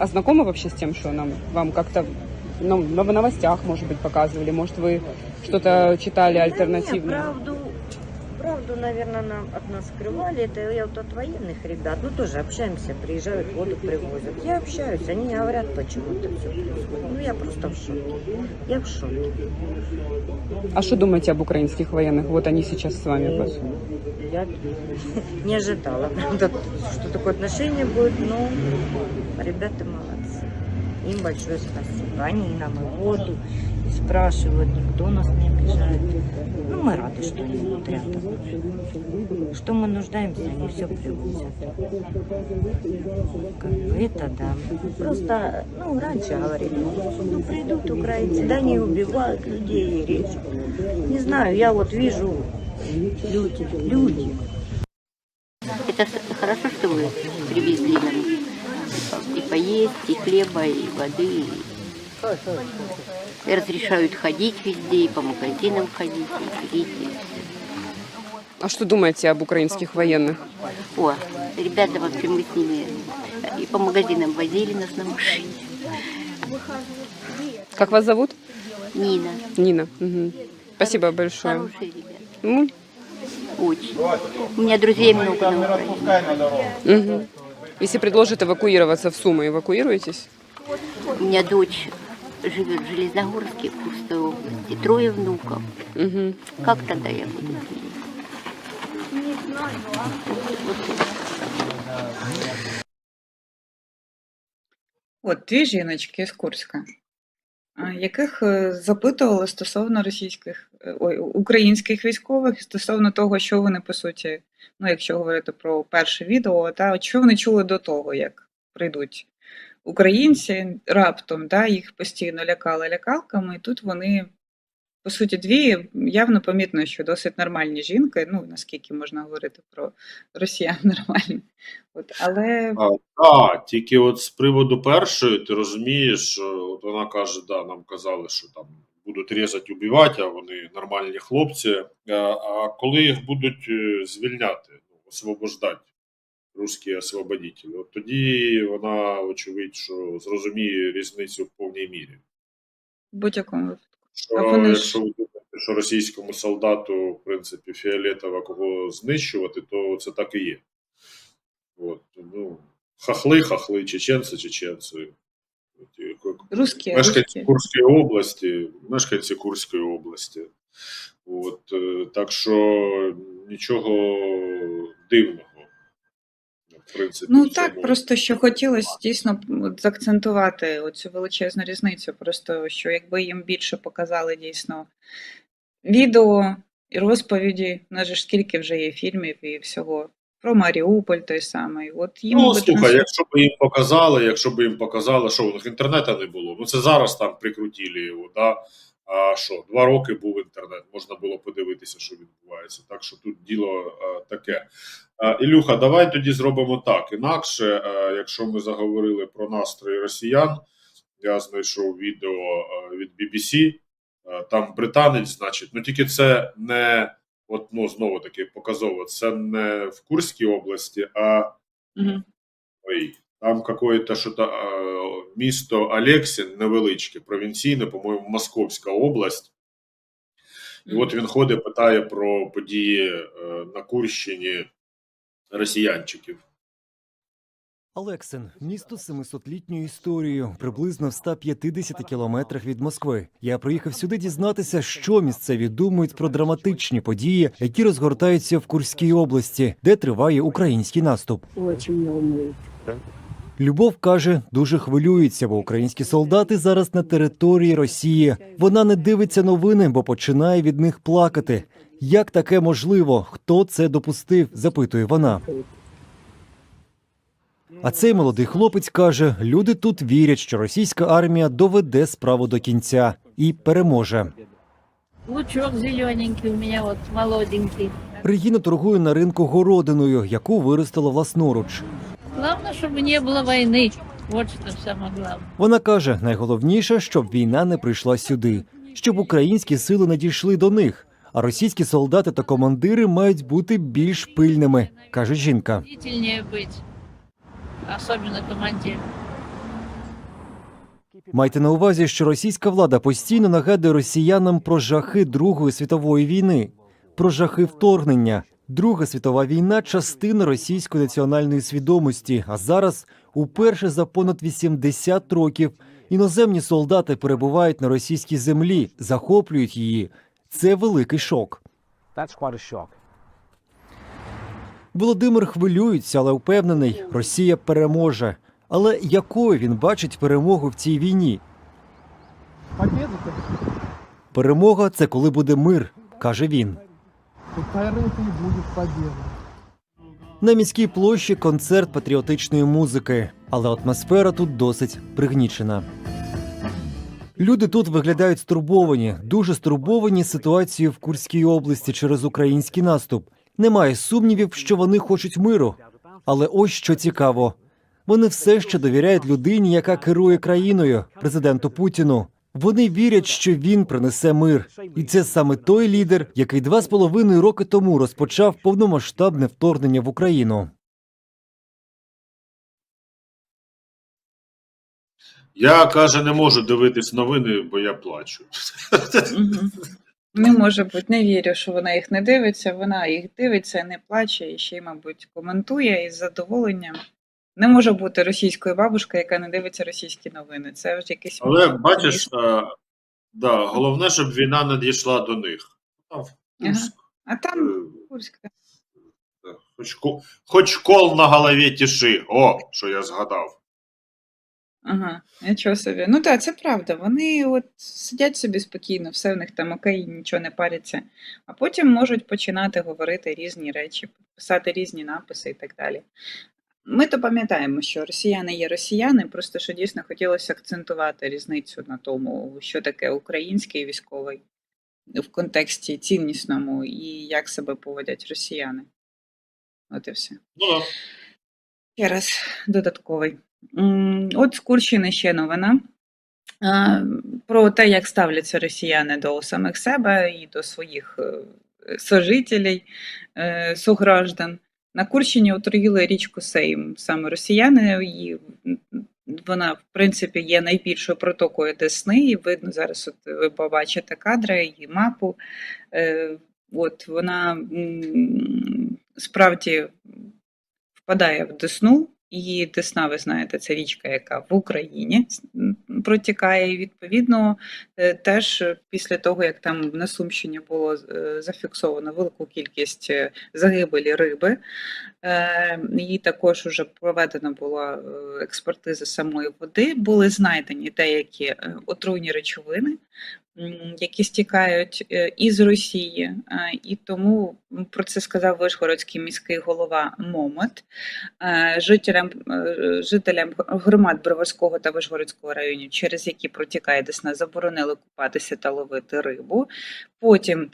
А знакомы вообще с тем, что нам вам как-то ну, в новостях, может быть, показывали? Может, вы что-то читали Да альтернативно? нет, правду, правду, наверное, нам от нас скрывали. Это я вот от военных ребят. Ну, тоже общаемся, приезжают, воду привозят. Я общаюсь, они не говорят, почему это все происходит. Ну, я просто в шоке. Я в шоке. А что думаете об украинских военных? Вот они сейчас с вами. вот. Я не ожидала, правда, что такое отношение будет, но ребята молодцы. Им большое спасибо. Они нам и воду и спрашивают, никто нас не обижает. Ну, мы рады, что они вот рядом. Что мы нуждаемся, они все привозят. Это да. Просто, ну, раньше говорили, ну, придут украинцы, да не убивают людей и режут. Не знаю, я вот вижу люди, люди. Это хорошо, что вы привезли нам и поесть, и хлеба, и воды. И разрешают ходить везде, и по магазинам ходить, и пить. и- А что думаете об украинских военных? О, ребята, вообще мы с ними и по магазинам возили нас на машине. Как вас зовут? Нина, Нина. Мгм. Спасибо большое. хорошие ребята, М, очень. У меня друзей много на Украине. мгм. Если предложат эвакуироваться в Сумы, эвакуируетесь? У меня дочь живет в Железногорске, Курской области, трое внуков. Мгм. Как тогда я буду с ними? От дві жіночки з Курська, яких е, запитували стосовно російських е, ой, українських військових стосовно того, що вони по суті, ну якщо говорити про перше відео, та що вони чули до того, як прийдуть українці раптом, да, їх постійно лякали лякалками, і тут вони. По суті, дві явно помітно, що досить нормальні жінки. Ну наскільки можна говорити про росіян нормальні. От, але А, так, тільки от з приводу першої, ти розумієш, е, от вона каже, да, нам казали, що там будуть різати, убивати, а вони нормальні хлопці. А, а коли їх будуть е, звільняти, ну, освобождати, русські освободителі, от тоді вона, очевидь, що зрозуміє різницю в повній мірі. в будь-якому випадку. Що, А вони якщо ви думаєте, що російському солдату, в принципі, фіолетово кого знищувати, то це так і є. От, ну, хахли, хахли, чеченці, чеченці. Русські, Мешканці русські. Курської області, мешканці Курської області. От, е, так що нічого дивного. В принципі, Ну так, цьому. просто що хотілося дійсно заакцентувати оцю величезну різницю. Просто що якби їм більше показали дійсно відео і розповіді, у ж скільки вже є фільмів і всього. Про Маріуполь той самий. От їм Ну, слухай, транс- якщо б їм показали, якщо б їм показали, що у них інтернету не було. Ну це зараз там прикрутили його, да? А що, два роки був інтернет, можна було подивитися, що відбувається. Так що тут діло е, таке. Е, Ілюха, давай тоді зробимо так. Інакше, е, якщо ми заговорили про настрої росіян, я знайшов відео е, від BBC, е, там британець, значить, ну тільки це не. От, ну, знову таки показово, це не в Курській області, а Мгм. Ой, там какое-то що-то е, місто Алексін невеличке, провінційне, по-моєму, Московська область. І от він ходить, питає про події е, на Курщині росіянчиків. Алексин місто з 700-літньою історією, приблизно в 150 кілометрах від Москви. Я приїхав сюди дізнатися, що місцеві думають про драматичні події, які розгортаються в Курській області, де триває український наступ. Очень волнует. Любов каже, дуже хвилюється, бо українські солдати зараз на території Росії. Вона не дивиться новини, бо починає від них плакати. Як таке можливо? Хто це допустив? запитує вона. А цей молодий хлопець каже: люди тут вірять, що російська армія доведе справу до кінця і переможе. Лучок зелененький у меня вот молоденький. Регіна торгує на ринку городиною, яку виростила власноруч. Главное, чтобы не было войны. Вот что самое главное. Вона каже: найголовніше, щоб війна не прийшла сюди, щоб українські сили не дійшли до них. А російські солдати та командири мають бути більш пильними, каже жінка. Бдительнее быть. Особенно командир. Майте на увазі, що російська влада постійно нагадує росіянам про жахи Другої світової війни, про жахи вторгнення. Друга світова війна частина російської національної свідомості. А зараз, уперше за понад 80 років, іноземні солдати перебувають на російській землі, захоплюють її. Це великий шок. Володимир хвилюється, але впевнений, Росія переможе. Але якою він бачить перемогу в цій війні? Перемога це коли буде мир, каже він. Вот, наверное, это и победа. На міській площі концерт патріотичної музики, але атмосфера тут досить пригнічена. Люди тут виглядають стурбовані, дуже стурбовані ситуацією в Курській області через український наступ. Немає сумнівів, що вони хочуть миру. Але ось що цікаво: вони все ще довіряють людині, яка керує країною, президенту Путіну. Вони вірять, що він принесе мир, і це саме той лідер, який два з половиною роки тому розпочав повномасштабне вторгнення в Україну. Я каже, не можу дивитись новини, бо я плачу. Не може бути, не вірю, що вона їх не дивиться. Вона їх дивиться, не плаче і ще й, мабуть, коментує із задоволенням. Не може бути російською бабушкою, яка не дивиться російські новини. Це вже якийсь Але бачиш, е, да, головне, щоб війна не дійшла до них. А, в Ага. А там е, Курськ. Хоч, хоч кол на голові тіши. О, що я згадав. Ага, нічого собі. Ну так, це правда. Вони от сидять собі спокійно, все в них там окей, нічого не паряться. А потім можуть починати говорити різні речі, писати різні написи і так далі. Ми то пам'ятаємо, що росіяни є росіяни, просто що дійсно хотілося акцентувати різницю на тому, що таке український військовий в контексті ціннісному і як себе поводять росіяни. От і все. Ну, да. Ще раз додатковий. От з Курщини ще новина. Про те, як ставляться росіяни до самих себе і до своїх е, сожителей, е, сограждан. На Курщині отруїли річку Сейм саме росіяни. І вона, в принципі, є найбільшою протокою Десни. І видно зараз, от ви побачите кадри і мапу. Е, От вона справді впадає в Десну. І Десна, ви знаєте, це річка, яка в Україні протікає. І відповідно е, теж після того, як там на Сумщині було е, зафіксовано велику кількість е, загибелі риби, і також вже проведена була експертиза самої води, були знайдені деякі отруйні речовини, які стікають е, із Росії, е, і тому про це сказав Вишгородський міський голова Момот. Е, Жителям, жителям громад Броварського та Вишгородського районів, через які протікає Десна, заборонили купатися та ловити рибу. Потім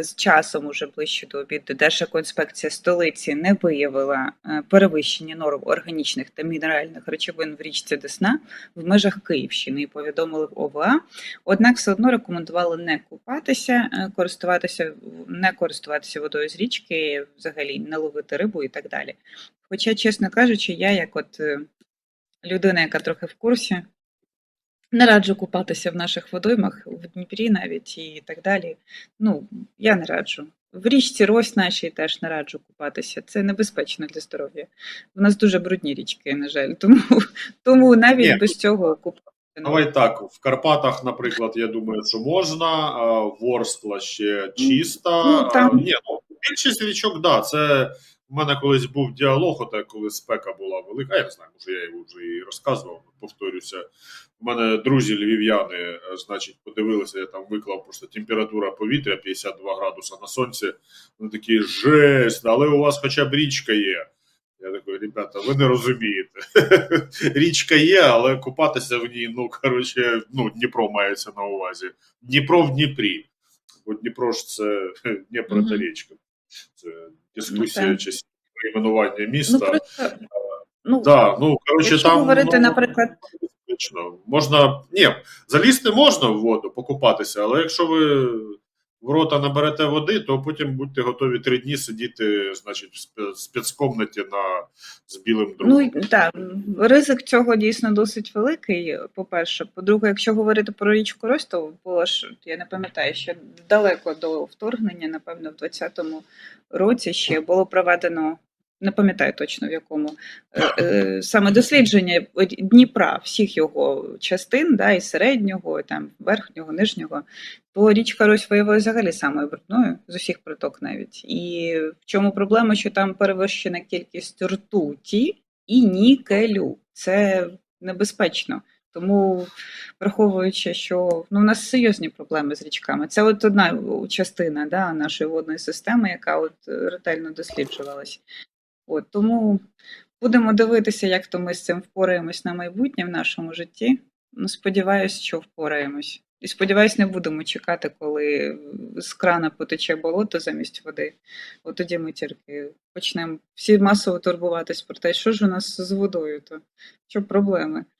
з часом, уже ближче до обіду, Держекоінспекція столиці не виявила е, перевищення норм органічних та мінеральних речовин в річці Десна в межах Київщини і повідомили в ОВА. Однак все одно рекомендували не купатися, е, користуватися, не користуватися водою з річки, взагалі не ловити рибу і так далі. Хоча, чесно кажучи, я як от е, людина, яка трохи в курсі, не раджу купатися в наших водоймах, в Дніпрі навіть і так далі. Ну, я не раджу. В річці Рось нашій теж не раджу купатися. Це небезпечно для здоров'я. У нас дуже брудні річки, на жаль. Тому, тому навіть Ні. без цього купатися. Давай так, в Карпатах, наприклад, я думаю, що можна, Ворскла ще чиста. Ну, там- Ні, ну, більшість річок, да, це у мене колись був діалог, ота, коли спека була велика. Я не знаю, може я його вже і розказував, повторюся. У мене друзі львів'яни, е, значить, подивилися, я там виклав просто температура повітря 52 градуса на сонці. Вони такі жесть, але у вас хоча б річка є. Я такий, ребята, ви не розумієте. Річка є, але купатися в ній, ну, коротше, ну, Дніпро мається на увазі. Дніпро в Дніпрі. Бо Дніпро ж це Дніпро та річка. Це дискусія Ну, чи іменування міста. Ну, просто, ну, да, ну, коротше, там, говорити, ну, наприклад. Можна. Ні, залізти можна в воду, покупатися, але якщо ви в рота наберете води, то потім будьте готові три дні сидіти, значить, в спецкомнаті на з білим другом. Ну так, ризик цього дійсно досить великий. По-перше, по-друге, якщо говорити про річку Рось, то було ж я не пам'ятаю, ще далеко до вторгнення, напевно, в 20-му році ще було проведено. Не пам'ятаю точно в якому е, е, саме дослідження Дніпра, всіх його частин, да, і середнього, і там верхнього, нижнього, то річка Рось виявилася взагалі самою брудною з усіх приток навіть. І в чому проблема, що там перевищена кількість ртуті і нікелю. Це небезпечно. Тому, враховуючи, що ну, у нас серйозні проблеми з річками. Це от одна частина да, нашої водної системи, яка от ретельно досліджувалась. От, тому будемо дивитися, як то ми з цим впораємось на майбутнє в нашому житті. Ну, сподіваюсь, що впораємось. І сподіваюсь, не будемо чекати, коли з крана потече болото замість води. От тоді ми тільки почнемо всі масово турбуватись про те, що ж у нас з водою, то що проблеми.